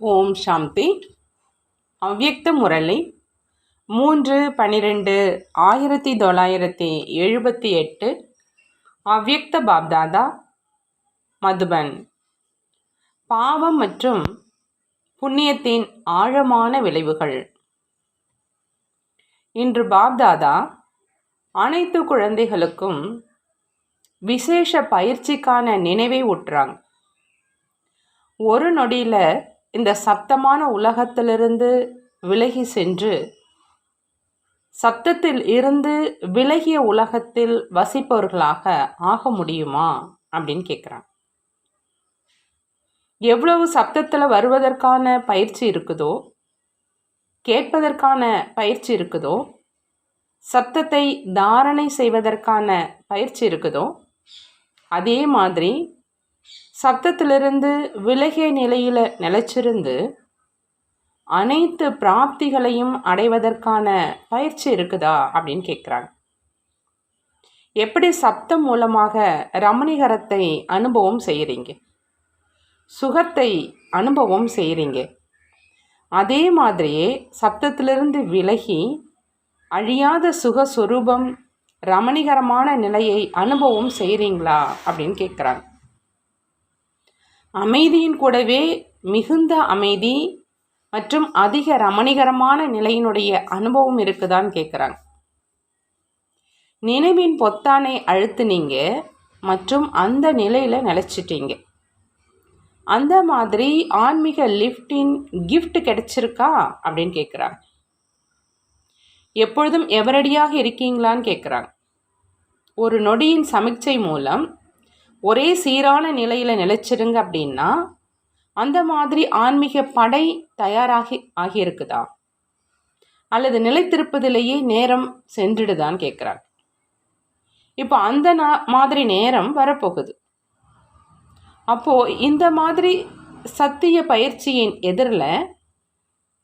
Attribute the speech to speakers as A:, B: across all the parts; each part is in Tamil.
A: ஓம் சாந்தி. அவ்யக்த முரளி. மூன்று பன்னிரெண்டு ஆயிரத்தி தொள்ளாயிரத்தி எழுபத்தி எட்டு. அவ்யக்த பாப்தாதா. மதுபன். பாவம் மற்றும் புண்ணியத்தின் ஆழமான விளைவுகள். இன்று பாப்தாதா அனைத்து குழந்தைகளுக்கும் விசேஷ பயிற்சிக்கான நினைவை ஊட்டுறாங்க. ஒரு நொடியில் இந்த சத்தமான உலகத்திலிருந்து விலகி சென்று சத்தத்தில் இருந்து விலகிய உலகத்தில் வசிப்பவர்களாக ஆக முடியுமா? அப்படின்னு கேட்குறாங்க எவ்வளவு சப்தத்தில் வருவதற்கான பயிற்சி இருக்குதோ கேட்பதற்கான பயிற்சி இருக்குதோ சத்தத்தை தாரணை செய்வதற்கான பயிற்சி இருக்குதோ அதே மாதிரி சப்தத்திலிருந்து விலகிய நிலையில் நிலைச்சிருந்து அனைத்து பிராப்திகளையும் அடைவதற்கான பயிற்சி இருக்குதா அப்படின்னு கேட்குறாங்க எப்படி சப்தம் மூலமாக ரமணிகரத்தை அனுபவம் செய்கிறீங்க சுகத்தை அனுபவம் செய்கிறீங்க அதே மாதிரியே சப்தத்திலிருந்து விலகி அழியாத சுகஸ்வரூபம் ரமணிகரமான நிலையை அனுபவம் செய்கிறீங்களா அப்படின்னு கேட்குறாங்க அமைதியின் கூடவே மிகுந்த அமைதி மற்றும் அதிக ரமணிகரமான நிலையினுடைய அனுபவம் இருக்குதான்னு கேட்குறாங்க நினைவின் பொத்தானை அழுத்துனீங்க மற்றும் அந்த நிலையில் நிலச்சிட்டீங்க. அந்த மாதிரி ஆன்மீக லிஃப்டின் கிஃப்ட் கிடைச்சிருக்கா? அப்படின்னு கேட்குறாங்க எப்பொழுதும் எவரடியாக இருக்கீங்களான்னு கேட்குறாங்க ஒரு நொடியின் சமிக்சை மூலம் ஒரே சீரான நிலையில் நிலைச்சிருங்க அப்படின்னா அந்த மாதிரி ஆன்மீக படை தயாராகி ஆகியிருக்குதா? அல்லது நிலைத்திருப்பதிலேயே நேரம் சென்றுடுதான்னு கேட்குறாங்க இப்போ அந்த மாதிரி நேரம் வரப்போகுது. அப்போது இந்த மாதிரி சத்திய பயிற்சியின் எதிரில்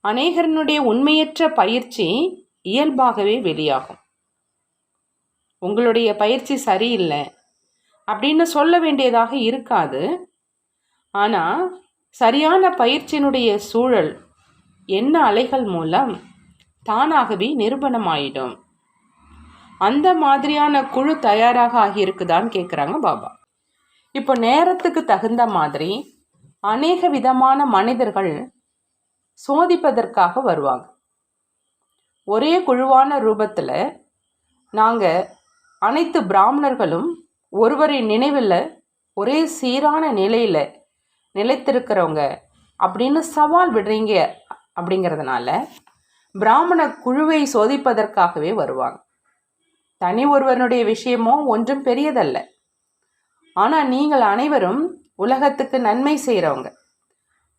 A: அநேகரனுடைய உண்மையற்ற பயிற்சி இயல்பாகவே வெளியாகும். உங்களுடைய பயிற்சி சரியில்லை. அப்படின்னு சொல்ல வேண்டியதாக இருக்காது. ஆனால் சரியான பயிற்சியினுடைய சூழல் என்ன அலைகள் மூலம் தானாகவே நிரூபணமாயிடும். அந்த மாதிரியான குழு தயாராக ஆகியிருக்குதான்னு கேட்குறாங்க பாபா. இப்போ நேரத்துக்கு தகுந்த மாதிரி அநேக விதமான மனிதர்கள் சோதிப்பதற்காக வருவாங்க. ஒரே குழுவான ரூபத்தில் நாங்கள் அனைத்து பிராமணர்களும் ஒருவரின் நினைவில் ஒரே சீரான நிலையில் நிலைத்திருக்கிறவங்க அப்படின்னு சவால் விடுறீங்க அப்படிங்கிறதுனால பிராமண குழுவை சோதிப்பதற்காகவே வருவாங்க. தனி ஒருவனுடைய விஷயமோ ஒன்றும் பெரியதல்ல. ஆனால் நீங்கள் அனைவரும் உலகத்துக்கு நன்மை செய்கிறவங்க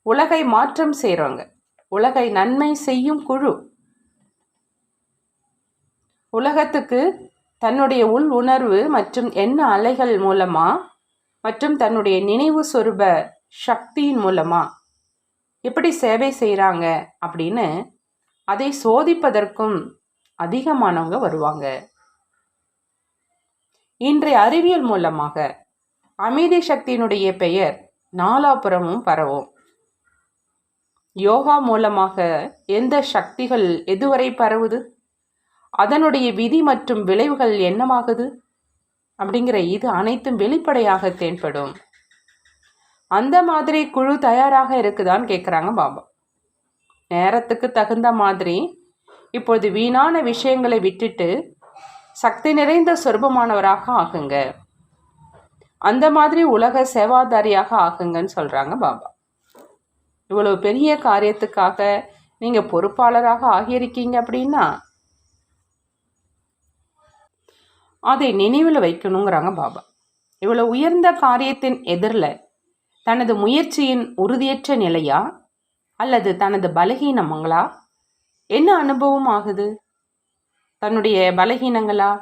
A: உலகை மாற்றம் செய்கிறவங்க உலகை நன்மை செய்யும் குழு. உலகத்துக்கு தன்னுடைய உள் உணர்வு மற்றும் எண்ண அலைகள் மூலமாக மற்றும் தன்னுடைய நினைவு சொருப சக்தியின் மூலமாக எப்படி சேவை செய்கிறாங்க அப்படின்னு அதை சோதிப்பதற்கும் அதிகமானவங்க வருவாங்க. இன்றைய அறிவியல் மூலமாக அமைதி சக்தியினுடைய பெயர் நாலாபுரமும் பரவும். யோகா மூலமாக எந்த சக்திகள் எதுவரை பரவுது? அதனுடைய விதி மற்றும் விளைவுகள் என்னமாகுது அப்படிங்கிற இது அனைத்தும் வெளிப்படையாக தென்படும். அந்த மாதிரி குழு தயாராக இருக்குதான்னு கேட்குறாங்க பாபா. நேரத்துக்கு தகுந்த மாதிரி இப்பொழுது வீணான விஷயங்களை விட்டுட்டு சக்தி நிறைந்த சொருபமானவராக ஆகுங்க. அந்த மாதிரி உலக சேவாதாரியாக ஆகுங்கன்னு சொல்கிறாங்க பாபா. இவ்வளவு பெரிய காரியத்துக்காக நீங்கள் பொறுப்பாளராக ஆகியிருக்கீங்க அப்படின்னா அதை நினைவில் வைக்கணுங்கிறாங்க பாபா. இவ்வளோ உயர்ந்த காரியத்தின் எதிரில் தனது முயற்சியின் உறுதியற்ற நிலையா? அல்லது தனது பலகீனமங்களா? என்ன அனுபவம் ஆகுது? தன்னுடைய பலகீனங்களா?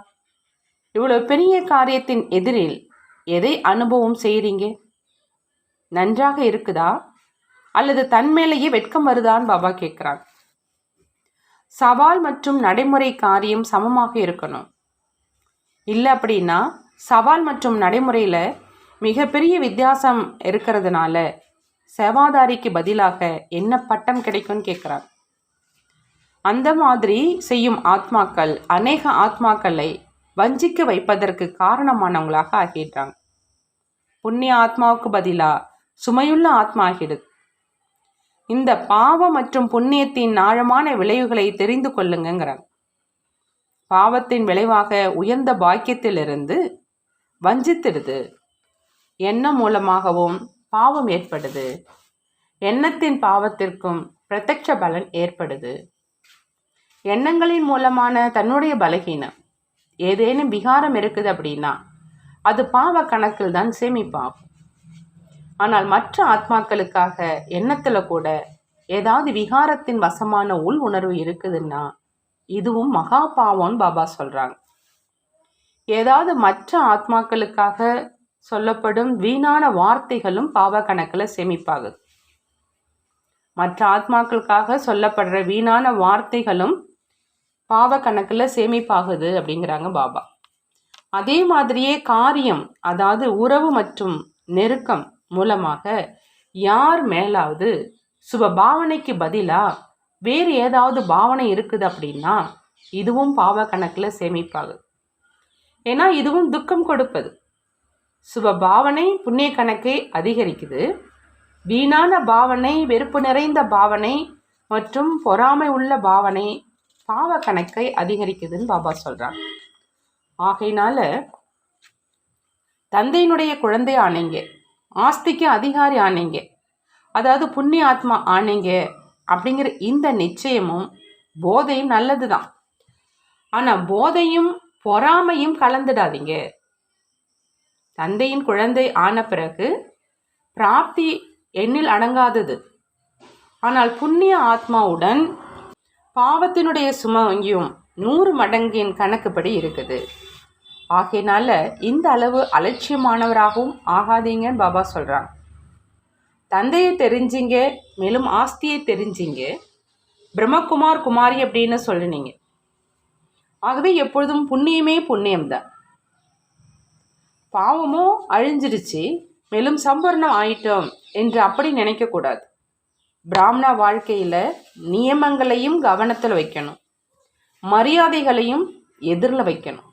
A: இவ்வளோ பெரிய காரியத்தின் எதிரில் எதை அனுபவம் செய்கிறீங்க நன்றாக இருக்குதா? அல்லது தன் மேலேயே வெட்கம் வருதான்னு பாபா கேட்குறாங்க. சவால் மற்றும் நடைமுறை காரியம் சமமாக இருக்கணும். இல்லை அப்படின்னா சவால் மற்றும் நடைமுறையில் மிகப்பெரிய வித்தியாசம் இருக்கிறதுனால சேவாதாரிக்கு பதிலாக என்ன பட்டம் கிடைக்கும்னு கேட்குறாங்க அந்த மாதிரி செய்யும் ஆத்மாக்கள் அநேக ஆத்மாக்களை வஞ்சிக்க வைப்பதற்கு காரணமானவங்களாக ஆகிடுறாங்க. புண்ணிய ஆத்மாவுக்கு பதிலாக சுமையுள்ள ஆத்மா ஆகிடுது இந்த பாவம் மற்றும் புண்ணியத்தின் ஆழமான விளைவுகளை தெரிந்து கொள்ளுங்கிறாங்க பாவத்தின் விளைவாக உயர்ந்த பாக்கியத்திலிருந்து வஞ்சித்திடுது. எண்ணம் மூலமாகவும் பாவம் ஏற்படுது. எண்ணத்தின் பாவத்திற்கும் பிரத்யட்ச பலன் ஏற்படுது. எண்ணங்களின் மூலமான தன்னுடைய பலகீனம். ஏதேனும் விகாரம் இருக்குது அப்படின்னா அது பாவ கணக்கில் தான் சேமிப்பாகும். ஆனால் மற்ற ஆத்மாக்களுக்காக எண்ணத்தில் கூட ஏதாவது விகாரத்தின் வசமான உள் உணர்வு இருக்குதுன்னா இதுவும் மகா பாவம்னு பாபா சொல்கிறாங்க ஏதாவது மற்ற ஆத்மாக்களுக்காக சொல்லப்படும் வீணான வார்த்தைகளும் பாவ கணக்கில் சேமிப்பாகுது. மற்ற ஆத்மாக்களுக்காக சொல்லப்படுற வீணான வார்த்தைகளும் பாவ கணக்கில் சேமிப்பாகுது அப்படிங்கிறாங்க பாபா. அதே மாதிரியே காரியம் அதாவது உறவு மற்றும் நெருக்கம் மூலமாக யார் மேலாவது சுப பாவனைக்கு பதிலாக வேறு ஏதாவது பாவனை இருக்குது அப்படின்னா இதுவும் பாவ கணக்கில் சேமிப்பாகுது ஏன்னா இதுவும் துக்கம் கொடுப்பது. சுப பாவனை புண்ணிய கணக்கை அதிகரிக்குது. வீணான பாவனை வெறுப்பு நிறைந்த பாவனை மற்றும் பொறாமை உள்ள பாவனை பாவ கணக்கை அதிகரிக்குதுன்னு பாபா சொல்கிறாங்க ஆகையினால தந்தையினுடைய குழந்தை ஆனீங்க ஆஸ்திக்கு அதிகாரி ஆனீங்க அதாவது புண்ணிய ஆத்மா ஆனீங்க அப்படிங்கிற இந்த நிச்சயமும் போதையும் நல்லது தான் ஆனால் போதையும் பொறாமையும் கலந்துடாதீங்க. தந்தையின் குழந்தை ஆன பிறகு பிராப்தி எண்ணில் அடங்காதது. ஆனால் புண்ணிய ஆத்மாவுடன் பாவத்தினுடைய சுமையும் நூறு மடங்கின் கணக்குப்படி இருக்குது. ஆகையினால இந்த அளவு அலட்சியமானவராகவும் ஆகாதீங்கன்னு பாபா சொல்கிறாங்க தந்தையை தெரிஞ்சிங்க மேலும் ஆஸ்தியை தெரிஞ்சிங்க. பிரம்மகுமார் குமாரி அப்படின்னு சொல்லினீங்க. ஆகவே எப்பொழுதும் புண்ணியமே புண்ணியம்தான். பாவமோ அழிஞ்சிருச்சு மேலும் சம்பரணம் ஆயிட்டோம் என்று அப்படி நினைக்கக்கூடாது. பிராமண வாழ்க்கையில் நியமங்களையும் கவனத்தில் வைக்கணும். மரியாதைகளையும் எதிரில் வைக்கணும்.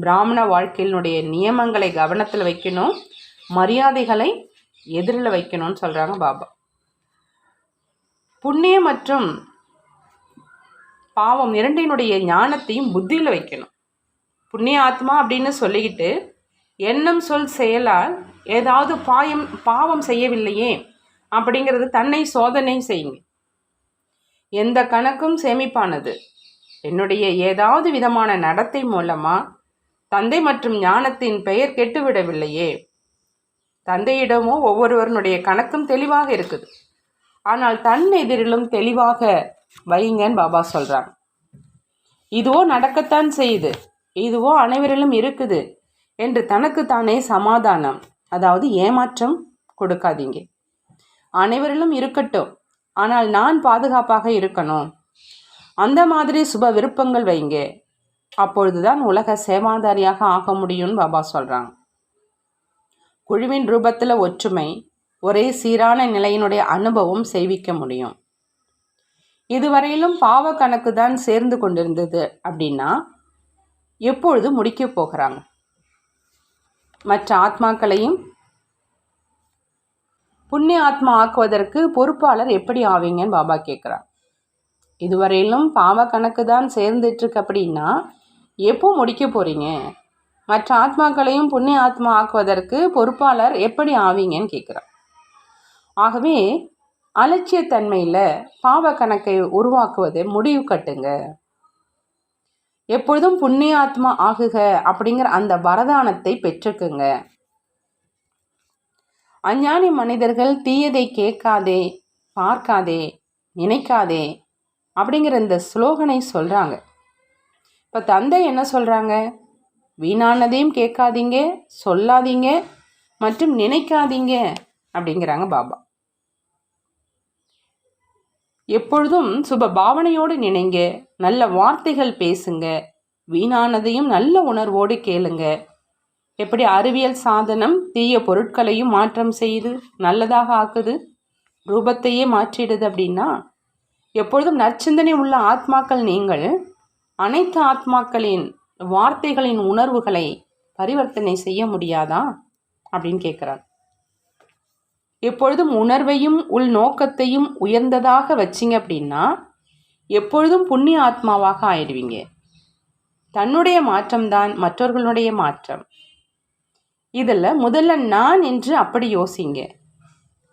A: பிராமண வாழ்க்கையினுடைய நியமங்களை கவனத்தில் வைக்கணும். மரியாதைகளை எதிரில் வைக்கணும்னு சொல்கிறாங்க பாபா. புண்ணியம் மற்றும் பாவம் இரண்டினுடைய ஞானத்தையும் புத்தியில் வைக்கணும். புண்ணிய ஆத்மா அப்படின்னு சொல்லிக்கிட்டு எண்ணம் சொல் செயலால் ஏதாவது பாயம் பாவம் செய்யவில்லையே அப்படிங்கிறது தன்னை சோதனை செய்யுங்க. எந்த கணக்கும் சேமிப்பானது. என்னுடைய ஏதாவது விதமான நடத்தை மூலமாக தந்தை மற்றும் ஞானத்தின் பெயர் கெட்டுவிடவில்லையே தந்தையிடமோ ஒவ்வொருவருடைய கணக்கும் தெளிவாக இருக்குது. ஆனால் தன் எதிரிலும் தெளிவாக வைங்கன்னு பாபா சொல்கிறாங்க இதுவோ நடக்கத்தான் செய்யுது. இதுவோ அனைவரிலும் இருக்குது என்று தனக்கு தானே சமாதானம் அதாவது ஏமாற்றம் கொடுக்காதீங்க. அனைவரிலும் இருக்கட்டும். ஆனால் நான் பாதுகாப்பாக இருக்கணும். அந்த மாதிரி சுப விருப்பங்கள் வைங்க. அப்பொழுதுதான் உலக சேவாதாரியாக ஆக முடியும்னு பாபா சொல்கிறாங்க குழுவின் ரூபத்தில் ஒற்றுமை ஒரே சீரான நிலையினுடைய அனுபவம் செய்விக்க முடியும். இதுவரையிலும் பாவ கணக்கு தான் சேர்ந்து கொண்டிருந்தது அப்படின்னா எப்பொழுது முடிக்க போகிறாங்க? மற்ற ஆத்மாக்களையும் புண்ணிய ஆத்மா ஆக்குவதற்கு பொறுப்பாளர் எப்படி ஆவீங்கன்னு பாபா கேட்குறார் இதுவரையிலும் பாவ கணக்கு தான் சேர்ந்துட்டுருக்கு அப்படின்னா எப்போ முடிக்க போகிறீங்க மற்ற ஆத்மாக்களையும் புண்ணிய ஆத்மா ஆக்குவதற்கு பொறுப்பாளர் எப்படி ஆவீங்கன்னு கேட்குறார் ஆகவே அலட்சியத்தன்மையில் பாவ கணக்கை உருவாக்குவது முடிவு கட்டுங்க. எப்பொழுதும் புண்ணிய ஆத்மா ஆகுக அப்படிங்கிற அந்த வரதானத்தை பெற்றுக்குங்க. அஞ்ஞானி மனிதர்கள் தீயதை கேட்காதே பார்க்காதே நினைக்காதே அப்படிங்கிற இந்த ஸ்லோகனை சொல்கிறாங்க இப்போ தந்தை என்ன சொல்கிறாங்க வீணானதையும் கேட்காதீங்க சொல்லாதீங்க மற்றும் நினைக்காதீங்க அப்படிங்கிறாங்க பாபா. எப்பொழுதும் சுப பாவனையோடு நினைங்க நல்ல வார்த்தைகள் பேசுங்க வீணானதையும் நல்ல உணர்வோடு கேளுங்க. எப்படி அறிவியல் சாதனம் தீய பொருட்களையும் மாற்றம் செய்து நல்லதாக ஆக்குது? ரூபத்தையே மாற்றிடுது அப்படின்னா எப்பொழுதும் நற்சிந்தனை உள்ள ஆத்மாக்கள் நீங்கள் அனைத்து ஆத்மாக்களின் வார்த்தைகளின் உணர்வுகளை பரிவர்த்தனை செய்ய முடியாதா? அப்படின்னு கேட்குறார். எப்பொழுதும் உணர்வையும் உள் நோக்கத்தையும் உயர்ந்ததாக வச்சிங்க அப்படின்னா எப்பொழுதும் புண்ணிய ஆத்மாவாக ஆயிடுவீங்க. தன்னுடைய மாற்றம்தான் மற்றவர்களுடைய மாற்றம். இதில் முதல்ல நான் என்று அப்படி யோசிங்க.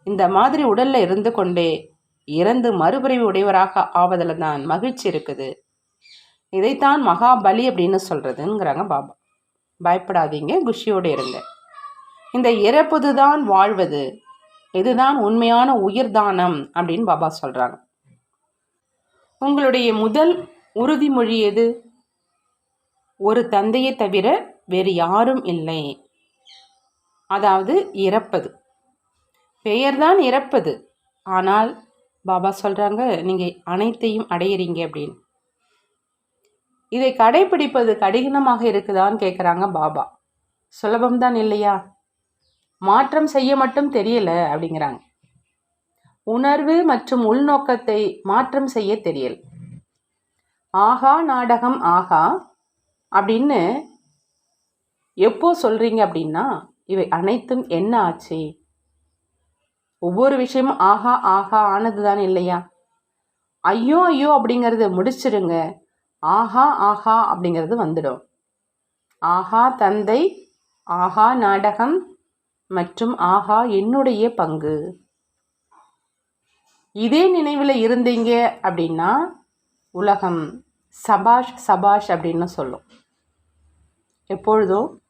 A: இந்த மாதிரி உடலில் இருந்து கொண்டே இறந்து மறுபிறவி உடையவராக ஆவதில் தான் மகிழ்ச்சி இருக்குது. இதைத்தான் மகாபலி அப்படின்னு சொல்கிறதுங்கிறாங்க பாபா. பயப்படாதீங்க குஷியோடு இருங்க. இந்த இறப்புது தான் வாழ்வது இதுதான் உண்மையான உயிர்தானம் அப்படின்னு பாபா சொல்கிறாங்க உங்களுடைய முதல் உறுதிமொழி எது? ஒரு தந்தையை தவிர வேறு யாரும் இல்லை. அதாவது இறப்பது. பெயர்தான் இறப்பது. ஆனால் பாபா சொல்கிறாங்க நீங்கள் அனைத்தையும் அடையிறீங்க அப்படின்னு. இதை கடைபிடிப்பது கடினமாக இருக்குதான்னு கேட்குறாங்க பாபா. சுலபம்தான் இல்லையா? மாற்றம் செய்ய மட்டும் தெரியல அப்படிங்கிறாங்க. உணர்வு மற்றும் உள்நோக்கத்தை மாற்றம் செய்ய தெரியல். ஆகா நாடகம் ஆகா அப்படின்னு எப்போ சொல்கிறீங்க அப்படின்னா இவை அனைத்தும் என்ன ஆச்சு? ஒவ்வொரு விஷயமும் ஆஹா ஆஹா ஆனது தான் இல்லையா? ஐயோ ஐயோ அப்படிங்கிறத முடிச்சிருங்க. ஆஹா ஆஹா அப்படிங்கிறது வந்துடும். ஆஹா தந்தை ஆஹா நாடகம் மற்றும் ஆஹா என்னுடைய பங்கு. இதே நினைவில் இருந்தீங்க அப்படின்னா உலகம் சபாஷ் சபாஷ் அப்படின்னு சொல்லும். எப்பொழுதும்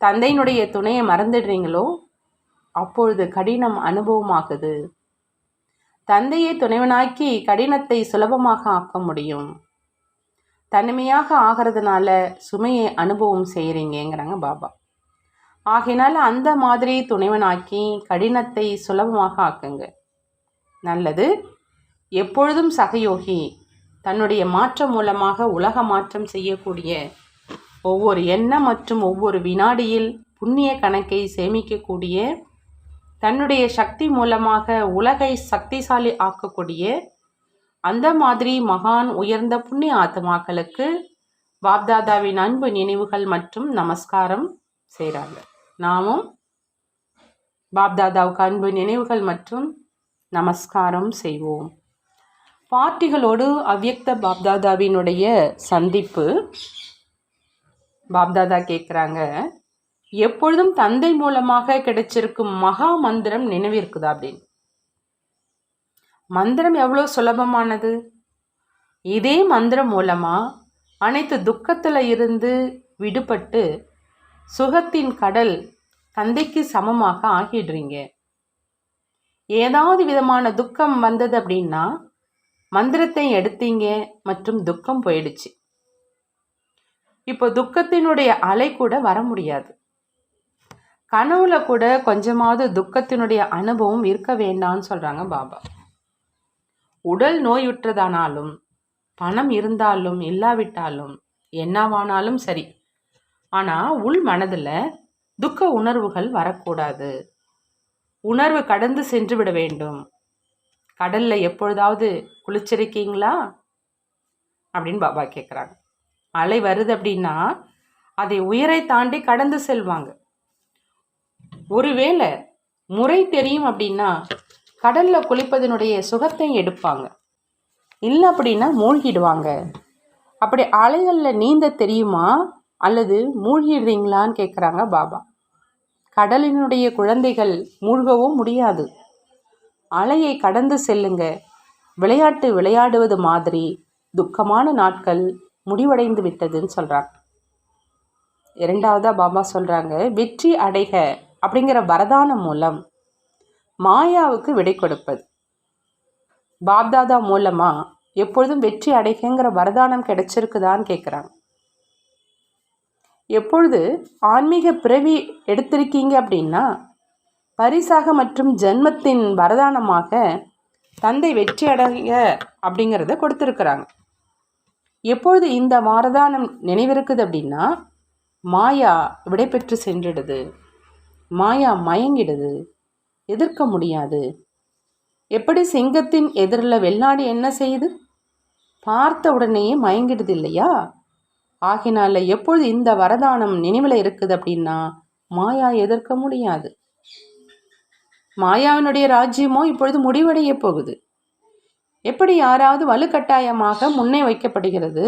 A: தந்தையினுடைய துணையை மறந்துடுறீங்களோ அப்பொழுது கடினம் அனுபவமாகுது. தந்தையை துணைவனாக்கி கடினத்தை சுலபமாக ஆக்க முடியும். தனிமையாக ஆகிறதுனால சுமையை அனுபவம் செய்கிறீங்கிறாங்க பாபா. ஆகையினால அந்த மாதிரி துணைவனாக்கி கடினத்தை சுலபமாக ஆக்குங்க. நல்லது எப்பொழுதும் சகயோகி தன்னுடைய மாற்றம் மூலமாக உலக மாற்றம் செய்யக்கூடிய ஒவ்வொரு எண்ணம் மற்றும் ஒவ்வொரு வினாடியில் புண்ணிய கணக்கை சேமிக்கக்கூடிய தன்னுடைய சக்தி மூலமாக உலகை சக்திசாலி ஆக்கக்கூடிய அந்த மாதிரி மகான் உயர்ந்த புண்ணிய ஆத்மாக்களுக்கு பாப்தாதாவின் அன்பு நினைவுகள் மற்றும் நமஸ்காரம் செய்கிறாங்க. நாமும் பாப்தாதாவுக்கு அன்பு நினைவுகள் மற்றும் நமஸ்காரம் செய்வோம். பார்ட்டிகளோடு அவ்யக்த பாப்தாதாவினுடைய சந்திப்பு. பாப்தாதா கேட்குறாங்க எப்பொழுதும் தந்தை மூலமாக கிடைச்சிருக்கும் மகா மந்திரம் நினைவிருக்குதா? அப்படின்னு. மந்திரம் எவ்வளோ சுலபமானது? இதே மந்திரம் மூலமாக அனைத்து துக்கத்தில் இருந்து விடுபட்டு சுகத்தின் கடல் தந்தைக்கு சமமாக ஆகிடுறீங்க. ஏதாவது விதமான துக்கம் வந்தது அப்படின்னா மந்திரத்தை எடுத்தீங்க மற்றும் துக்கம் போயிடுச்சு. இப்போ துக்கத்தினுடைய அலை கூட வர முடியாது. கனவுல கூட கொஞ்சமாவது துக்கத்தினுடைய அனுபவம் இருக்க வேண்டாம்னு சொல்கிறாங்க பாபா. உடல் நோயுற்றதானாலும் பணம் இருந்தாலும் இல்லாவிட்டாலும் என்னவானாலும் சரி. ஆனால் உள் மனதில் துக்க உணர்வுகள் வரக்கூடாது. உணர்வு கடந்து சென்று விட வேண்டும். கடலில் எப்பொழுதாவது குளிச்சிருக்கீங்களா? அப்படின்னு பாபா கேட்குறாங்க அலை வருது அப்படின்னா அதை உயரை தாண்டி கடந்து செல்வாங்க. ஒருவேளை முறை தெரியும் அப்படின்னா கடலில் குளிப்பதனுடைய சுகத்தை எடுப்பாங்க. இல்லை அப்படின்னா மூழ்கிடுவாங்க. அப்படி அலைகளில் நீந்த தெரியுமா? அல்லது மூழ்கிடுறீங்களான்னு கேட்குறாங்க பாபா. கடலினுடைய குழந்தைகள் மூழ்கவும் முடியாது. அலையை கடந்து செல்லுங்க. விளையாட்டு விளையாடுவது மாதிரி துக்கமான நாட்கள் முடிவடைந்து விட்டதுன்னு சொல்கிறாங்க இரண்டாவதாக பாபா சொல்கிறாங்க வெற்றி அடைக அப்படிங்கிற வரதானம் மூலம் மாயாவுக்கு விடை கொடுப்பது. பாப்தாதா மூலமாக எப்பொழுதும் வெற்றி அடைகிற வரதானம் கிடைச்சிருக்குதான்னு கேட்குறாங்க எப்பொழுது ஆன்மீக பிறவி எடுத்திருக்கீங்க அப்படின்னா பரிசாக மற்றும் ஜென்மத்தின் வரதானமாக தந்தை வெற்றி அடைய அப்படிங்கிறத கொடுத்துருக்குறாங்க. எப்பொழுது இந்த வரதானம் நினைவிருக்குது அப்படின்னா மாயா விடைபெற்று சென்றிடுது. மாயா மயங்கிடுது. எதிர்க்க முடியாது. எப்படி சிங்கத்தின் எதிரில் வெள்ளாடு என்ன செய்யுது பார்த்த உடனேயே மயங்கிடுது இல்லையா ஆகினால எப்பொழுது இந்த வரதானம் நினைவில் இருக்குது அப்படின்னா மாயா எதிர்க்க முடியாது. மாயாவினுடைய ராஜ்யமோ இப்பொழுது முடிவடைய போகுது. எப்படி யாராவது வலுக்கட்டாயமாக முன்னே வைக்கப்படுகிறது?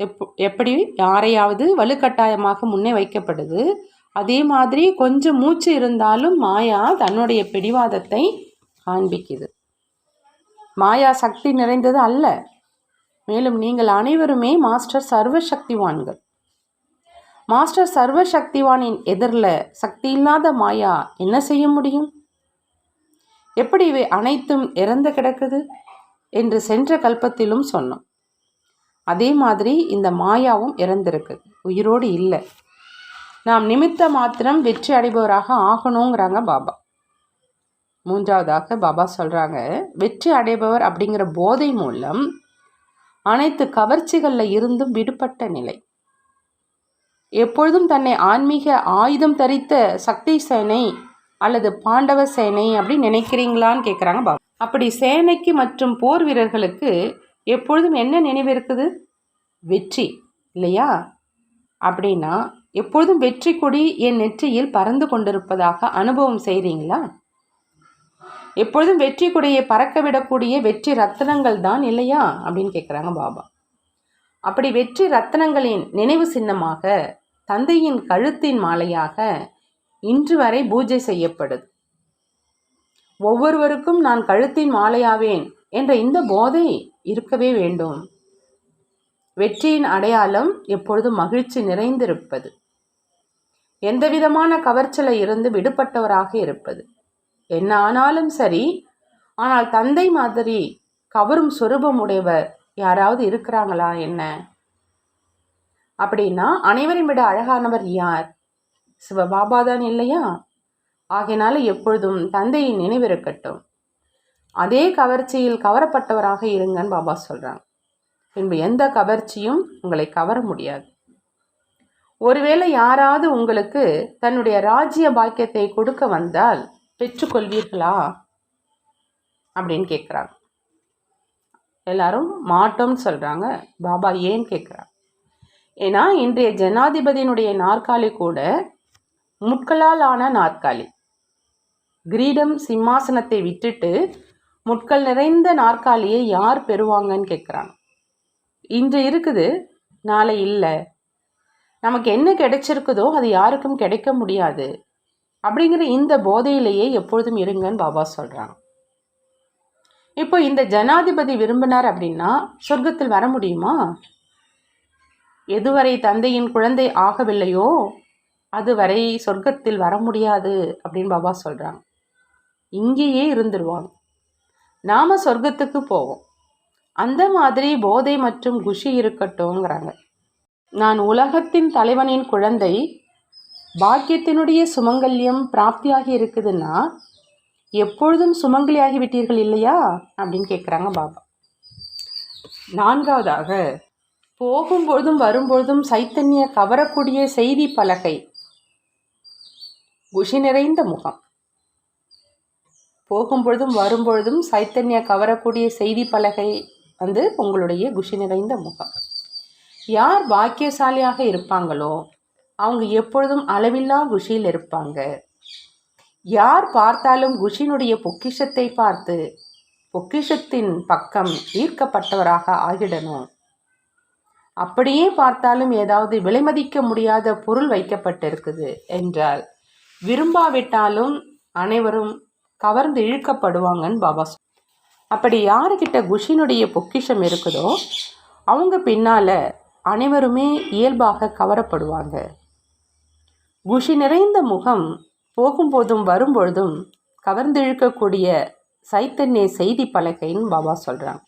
A: எப் எப்படி யாரையாவது வலுக்கட்டாயமாக முன்னே வைக்கப்படுது? அதே மாதிரி கொஞ்சம் மூச்சு இருந்தாலும் மாயா தன்னுடைய பிடிவாதத்தை காண்பிக்குது. மாயா சக்தி நிறைந்தது அல்ல. மேலும் நீங்கள் அனைவருமே மாஸ்டர் சர்வ சக்திவான்கள் மாஸ்டர் சர்வ சக்திவானின் எதிரில் சக்தி இல்லாத மாயா என்ன செய்ய முடியும்? எப்படி இவை அனைத்தும் இறந்து கிடக்குது? என்று சென்ற கல்பத்திலும் சொன்னோம். அதே மாதிரி இந்த மாயாவும் இறந்திருக்கு. உயிரோடு இல்லை. நாம் நிமித்த மாத்திரம் வெற்றி அடைபவராக ஆகணுங்கிறாங்க பாபா. மூன்றாவதாக பாபா சொல்கிறாங்க வெற்றி அடைபவர் அப்படிங்கிற போதை மூலம் அனைத்து கவர்ச்சிகளில் இருந்தும் விடுபட்ட நிலை. எப்பொழுதும் தன்னை ஆன்மீக ஆயுதம் தரித்த சக்தி சேனை அல்லது பாண்டவ சேனை அப்படின்னு நினைக்கிறீங்களான்னு கேட்குறாங்க பாபா. அப்படி சேனைக்கு மற்றும் போர் வீரர்களுக்கு எப்பொழுதும் என்ன நினைவு இருக்குது? வெற்றி இல்லையா? அப்படின்னா எப்பொழுதும் வெற்றி கொடி என் நெற்றியில் பறந்து கொண்டிருப்பதாக அனுபவம் செய்கிறீங்களா எப்பொழுதும் வெற்றி கொடியை பறக்க விடக்கூடிய வெற்றி ரத்தனங்கள் தான் இல்லையா? அப்படின்னு கேட்குறாங்க பாபா. அப்படி வெற்றி ரத்தனங்களின் நினைவு சின்னமாக தந்தையின் கழுத்தின் மாலையாக இன்று வரை பூஜை செய்யப்படுது. ஒவ்வொருவருக்கும் நான் கழுத்தின் மாலையாவேன் என்ற இந்த போதை இருக்கவே வேண்டும். வெற்றியின் அடையாளம் எப்பொழுதும் மகிழ்ச்சி நிறைந்திருப்பது. எந்தவிதமான கவர்ச்சலை இருந்து விடுபட்டவராக இருப்பது. என்ன ஆனாலும் சரி ஆனால் தந்தை மாதிரி கவரும் சொரூபம் உடையவர் யாராவது இருக்கிறாங்களா என்ன? அப்படின்னா அனைவரையும் விட அழகானவர் யார்? சிவபாபா தான் இல்லையா? ஆகினால எப்பொழுதும் தந்தையின் நினைவிருக்கட்டும். அதே கவர்ச்சியில் கவரப்பட்டவராக இருங்கன்னு பாபா சொல்கிறாங்க பின்பு எந்த கவர்ச்சியும் உங்களை கவர முடியாது. ஒருவேளை யாராவது உங்களுக்கு தன்னுடைய ராஜ்ய பாக்கியத்தை கொடுக்க வந்தால் பெற்றுக்கொள்வீர்களா? அப்படின்னு கேட்குறாங்க எல்லாரும் மாட்டோம்னு சொல்கிறாங்க பாபா ஏன்னு கேட்குறாங்க ஏன்னா இன்றைய ஜனாதிபதியினுடைய நாற்காலி கூட முட்களால் ஆன நாற்காலி. கிரீடம் சிம்மாசனத்தை விட்டுட்டு முட்கள் நிறைந்த நாற்காலியை யார் பெறுவாங்கன்னு கேட்குறாங்க இன்று இருக்குது நாளை இல்லை. நமக்கு என்ன கிடைச்சிருக்குதோ அது யாருக்கும் கிடைக்க முடியாது. அப்படிங்கிற இந்த போதையிலேயே எப்பொழுதும் இருங்கன்னு பாபா சொல்கிறாங்க இப்போ இந்த ஜனாதிபதி விரும்பினார் அப்படின்னா சொர்க்கத்தில் வர முடியுமா? எதுவரை தந்தையின் குழந்தை ஆகவில்லையோ அதுவரை சொர்க்கத்தில் வர முடியாது அப்படின்னு பாபா சொல்கிறாங்க இங்கேயே இருந்துருவாங்க. நாம் சொர்க்கத்துக்கு போவோம். அந்த மாதிரி போதை மற்றும் குஷி இருக்கட்டும்ங்கிறாங்க. நான் உலகத்தின் தலைவனின் குழந்தை பாக்கியத்தினுடைய சுமங்கல்யம் பிராப்தியாகி இருக்குதுன்னா எப்பொழுதும் சுமங்கலி ஆகிவிட்டீர்கள் இல்லையா? அப்படின்னு கேட்குறாங்க பாபா. நான்காவதாக போகும்பொழுதும் வரும்பொழுதும் சைத்தன்ய கவரக்கூடிய செய்தி பலகை குஷி நிறைந்த முகம். போகும்பொழுதும் வரும்பொழுதும் சைத்தன்ய கவரக்கூடிய செய்தி பலகை வந்து உங்களுடைய குஷி நிறைந்த முகம். யார் பாக்கியசாலியாக இருப்பாங்களோ அவங்க எப்பொழுதும் அளவில்லா குஷியில் இருப்பாங்க. யார் பார்த்தாலும் குஷினுடைய பொக்கிஷத்தை பார்த்து பொக்கிஷத்தின் பக்கம் ஈர்க்கப்பட்டவராக ஆகிடணும். அப்படியே பார்த்தாலும் ஏதாவது விலைமதிக்க முடியாத பொருள் வைக்கப்பட்டிருக்குது என்றால் விரும்பாவிட்டாலும் அனைவரும் கவர்ந்து இழுக்கப்படுவாங்கன்னு பாபா அப்படி யாருக்கிட்ட குஷினுடைய பொக்கிஷம் இருக்குதோ அவங்க பின்னால் அனைவருமே இயல்பாக கவரப்படுவாங்க. குஷி நிறைந்த முகம் போகும்போதும் வரும்பொழுதும் கவர்ந்திழுக்கக்கூடிய சைத்தன்ய செய்தி பலகைன்னு பாபா சொல்கிறாங்க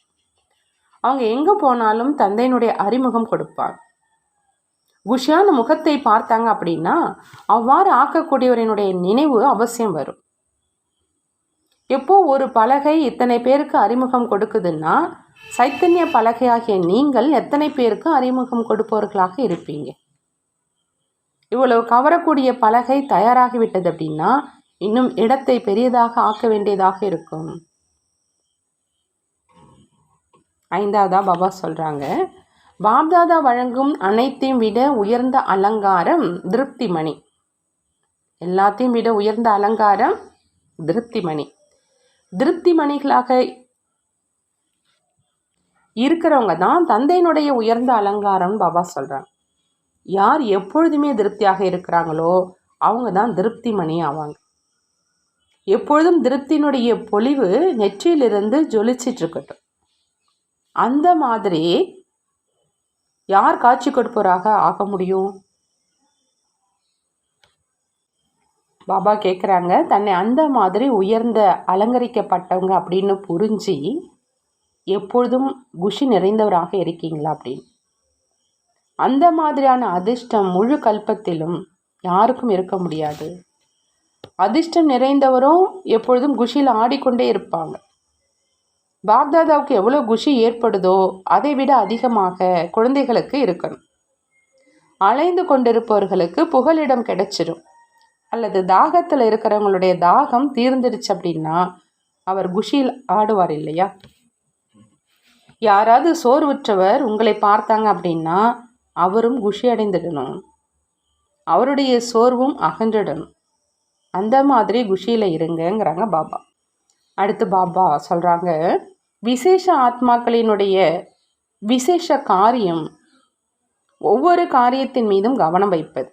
A: அவங்க எங்கே போனாலும் தந்தையினுடைய அறிமுகம் கொடுப்பாங்க. குஷியான முகத்தை பார்த்தாங்க அப்படின்னா அவ்வாறு ஆக்கக்கூடியவரினுடைய நினைவு அவசியம் வரும். எப்போ ஒரு பலகை இத்தனை பேருக்கு அறிமுகம் கொடுக்குதுன்னா சைத்தன்ய பலகையாகிய நீங்கள் எத்தனை பேருக்கு அறிமுகம் கொடுப்பவர்களாக இருப்பீங்க? இவ்வளவு கவரக்கூடிய பலகை தயாராகிவிட்டது அப்படின்னா இன்னும் இடத்தை பெரியதாக ஆக்க வேண்டியதாக இருக்கும். ஐந்தாவதா பாபா சொல்கிறாங்க பாப்தாதா வழங்கும் அனைத்தையும் விட உயர்ந்த அலங்காரம் திருப்தி மணி எல்லாத்தையும் விட உயர்ந்த அலங்காரம் திருப்தி மணி திருப்தி மணிகளாக இருக்கிறவங்க தான் தந்தையினுடைய உயர்ந்த அலங்காரம்னு பாபா சொல்கிறாங்க யார் எப்பொழுதுமே திருப்தியாக இருக்கிறாங்களோ அவங்க தான் திருப்தி மணி ஆவாங்க. எப்பொழுதும் திருப்தியினுடைய பொலிவு நெற்றியிலிருந்து ஜொலிச்சிட்டு இருக்கட்டும். அந்த மாதிரி யார் காட்சி கொடுப்பவராக ஆக முடியும்? பாபா கேட்குறாங்க தன்னை அந்த மாதிரி உயர்ந்த அலங்கரிக்கப்பட்டவங்க அப்படின்னு புரிஞ்சு எப்பொழுதும் குஷி நிறைந்தவராக இருக்கீங்களா அப்படின்னு. அந்த மாதிரியான அதிர்ஷ்டம் முழு கல்பத்திலும் யாருக்கும் இருக்க முடியாது. அதிர்ஷ்டம் நிறைந்தவரும் எப்பொழுதும் குஷியில் ஆடிக்கொண்டே இருப்பாங்க. பாக்தாதாவுக்கு எவ்வளோ குஷி ஏற்படுதோ அதை விட அதிகமாக குழந்தைகளுக்கு இருக்கணும். அலைந்து கொண்டிருப்பவர்களுக்கு புகலிடம் கிடைச்சிடும் அல்லது தாகத்தில் இருக்கிறவங்களுடைய தாகம் தீர்ந்துடுச்சு அப்படின்னா அவர் குஷியில் ஆடுவார் இல்லையா? யாராவது சோர்வுற்றவர் உங்களை பார்த்தாங்க அப்படின்னா அவரும் குஷி அடைந்துடணும். அவருடைய சோர்வும் அகன்றிடணும். அந்த மாதிரி குஷியில் இருங்கங்கிறாங்க பாபா. அடுத்து பாபா சொல்கிறாங்க விசேஷ ஆத்மாக்களினுடைய விசேஷ காரியம் ஒவ்வொரு காரியத்தின் மீதும் கவனம் வைப்பது.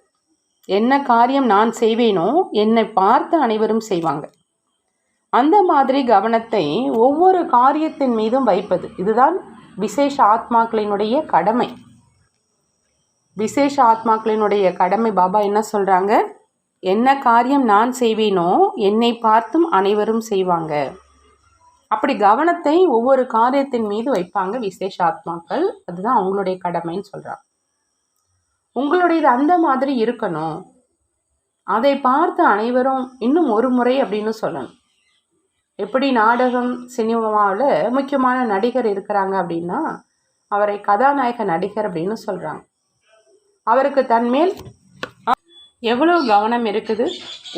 A: என்ன காரியம் நான் செய்வேனோ என்னை பார்த்து அனைவரும் செய்வாங்க. அந்த மாதிரி கவனத்தை ஒவ்வொரு காரியத்தின் மீதும் வைப்பது. இதுதான் விசேஷ ஆத்மாக்களினுடைய கடமை. விசேஷ ஆத்மாக்களினுடைய கடமை. பாபா என்ன சொல்கிறாங்க என்ன காரியம் நான் செய்வேனோ என்னை பார்த்தும் அனைவரும் செய்வாங்க. அப்படி கவனத்தை ஒவ்வொரு காரியத்தின் மீது வைப்பாங்க விசேஷ ஆத்மாக்கள். அதுதான் அவங்களுடைய கடமைன்னு சொல்கிறாங்க உங்களுடையது அந்த மாதிரி இருக்கணும். அதை பார்த்து அனைவரும் இன்னும் ஒரு முறை அப்படின்னு சொல்லணும். எப்படி நாடகம் சினிமாவில் முக்கியமான நடிகர் இருக்கிறாங்க அப்படின்னா அவரை கதாநாயக நடிகர் அப்படின்னு சொல்கிறாங்க அவருக்கு தன்மேல் எவ்வளோ கவனம் இருக்குது?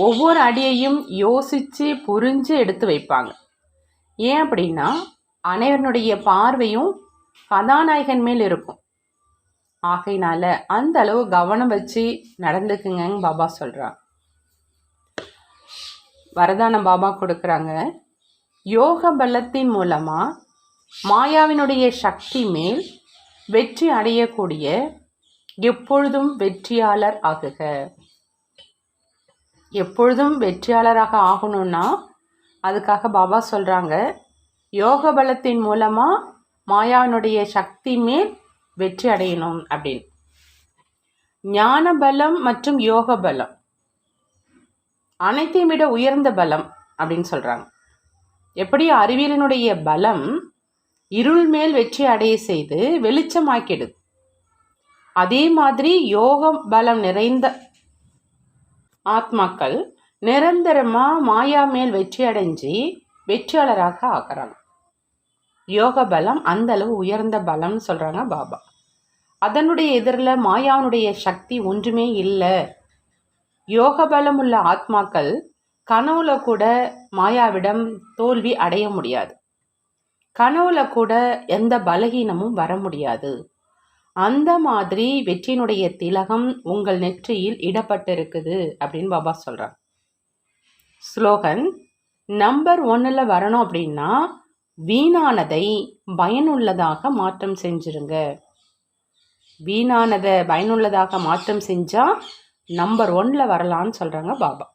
A: ஒவ்வொரு அடியையும் யோசித்து புரிஞ்சு எடுத்து வைப்பாங்க. ஏன் அப்படின்னா அனைவருடைய பார்வையும் கதாநாயகன் மேல் இருக்கும். ஆகையினால அந்த அளவு கவனம் வச்சு நடந்துக்குங்க பாபா சொல்கிறான் வரதானம் பாபா கொடுக்குறாங்க. யோக பலத்தின் மூலமாக மாயாவினுடைய சக்தி மேல் வெற்றி அடையக்கூடிய எப்பொழுதும் வெற்றியாளர் ஆகுக. எப்பொழுதும் வெற்றியாளராக ஆகணும்னா அதுக்காக பாபா சொல்கிறாங்க யோக பலத்தின் மூலமாக மாயாவினுடைய சக்தி மேல் வெற்றி அடையணும் அப்படின்னு. ஞான பலம் மற்றும் யோக பலம் அனைத்தையும் விட உயர்ந்த பலம் அப்படின்னு சொல்கிறாங்க எப்படி அறிவியலினுடைய பலம் இருள் மேல் வெற்றி அடைய செய்து வெளிச்சமாக்கிடுது அதே மாதிரி யோக பலம் நிறைந்த ஆத்மாக்கள் நிரந்தரமாக மாயா மேல் வெற்றி அடைஞ்சு வெற்றியாளராக ஆக்குறாங்க யோக பலம் அந்த அளவு உயர்ந்த பலம்னு சொல்கிறாங்க பாபா. அதனுடைய எதிரில் மாயாவுடைய சக்தி ஒன்றுமே இல்லை. யோக பலம் உள்ள ஆத்மாக்கள் கனவுல கூட மாயாவிடம் தோல்வி அடைய முடியாது. கனவுல கூட எந்த பலகீனமும் வர முடியாது. அந்த மாதிரி வெற்றியினுடைய திலகம் உங்கள் நெற்றியில் இடப்பட்டிருக்குது அப்படின்னு பாபா சொல்கிறான் ஸ்லோகன் நம்பர் ஒன்னில் வரணும் அப்படின்னா வீணானதை பயனுள்ளதாக மாற்றம் செஞ்சுருங்க. வீணானதை பயனுள்ளதாக மாற்றம் செஞ்சால் நம்பர் ஒன்னில் வரலான்னு சொல்கிறாங்க பாபா.